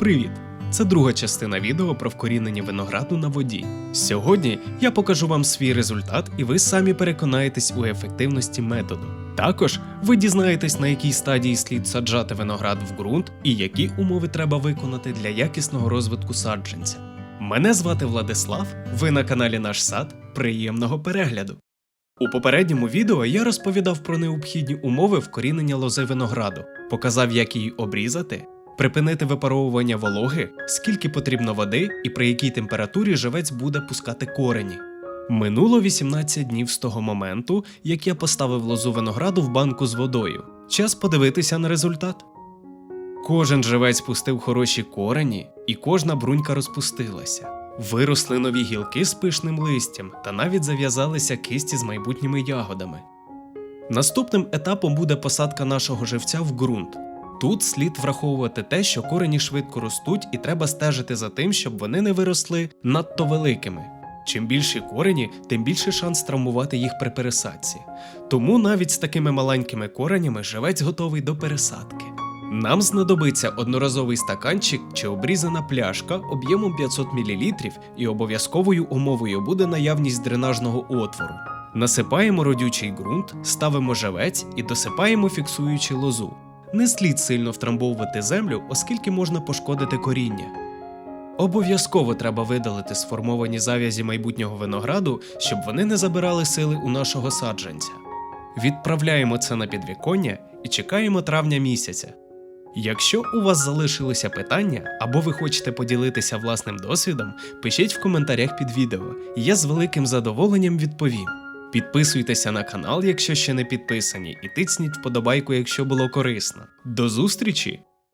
Привіт! Це друга частина відео про вкорінення винограду на воді. Сьогодні я покажу вам свій результат, і ви самі переконаєтесь у ефективності методу. Також ви дізнаєтесь, на якій стадії слід саджати виноград в ґрунт і які умови треба виконати для якісного розвитку саджанця. Мене звати Владислав, ви на каналі Наш Сад. Приємного перегляду! У попередньому відео я розповідав про необхідні умови вкорінення лози винограду, показав, як її обрізати, припинити випаровування вологи, скільки потрібно води і при якій температурі живець буде пускати корені. Минуло 18 днів з того моменту, як я поставив лозу винограду в банку з водою. Час подивитися на результат. Кожен живець пустив хороші корені, і кожна брунька розпустилася. Виросли нові гілки з пишним листям та навіть зав'язалися кисті з майбутніми ягодами. Наступним етапом буде посадка нашого живця в ґрунт. Тут слід враховувати те, що корені швидко ростуть, і треба стежити за тим, щоб вони не виросли надто великими. Чим більші корені, тим більший шанс травмувати їх при пересадці. Тому навіть з такими маленькими коренями живець готовий до пересадки. Нам знадобиться одноразовий стаканчик чи обрізана пляшка об'ємом 500 мл і обов'язковою умовою буде наявність дренажного отвору. Насипаємо родючий ґрунт, ставимо живець і досипаємо фіксуючи лозу. Не слід сильно втрамбовувати землю, оскільки можна пошкодити коріння. Обов'язково треба видалити сформовані зав'язі майбутнього винограду, щоб вони не забирали сили у нашого саджанця. Відправляємо це на підвіконня і чекаємо травня місяця. Якщо у вас залишилися питання або ви хочете поділитися власним досвідом, пишіть в коментарях під відео, я з великим задоволенням відповім. Підписуйтеся на канал, якщо ще не підписані, і тицніть вподобайку, якщо було корисно. До зустрічі